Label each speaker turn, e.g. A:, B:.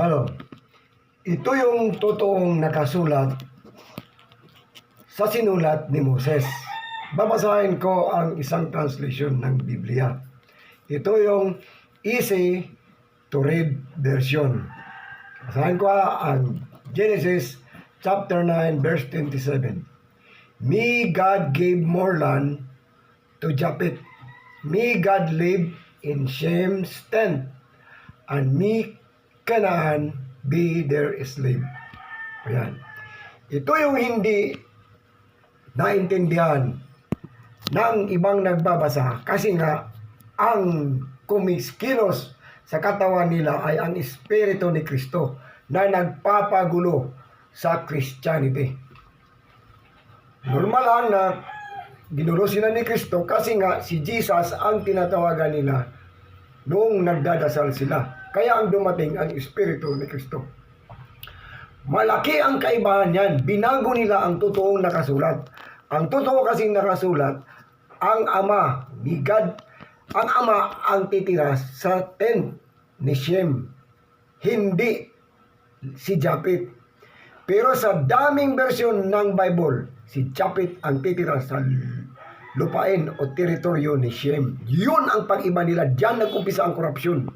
A: Hello. Ito yung totoong nakasulat sa sinulat ni Moses. Babasahin ko ang isang translation ng Biblia. Ito yung easy to read version. Basahin ko ah, ang Genesis chapter 9 verse 27. Me God gave more land to Japhet. Me God live in Shem's tent, and me Canaan be their slave. Ayan. Ito yung hindi naintindihan ng ibang nagbabasa kasi nga ang kumiskilos sa katawan nila ay ang Espiritu ni Kristo na nagpapagulo sa Christianity. Normal lang na ginulo sila ni Kristo kasi nga si Jesus ang tinatawagan nila noong nagdadasal sila. Kaya ang dumating ang Espiritu ni Kristo. Malaki ang kaibahan yan. Binago nila ang totoong nakasulat. Ang totoo kasing nakasulat, ang Ama, ni God, ang Ama ang titira sa tent ni Shem. Hindi si Japit. Pero sa daming bersyon ng Bible, si Japit ang titira sa lupain o teritoryo ni Shem. Yun ang pag-iba nila. Diyan nag-umpisa ang korupsyon.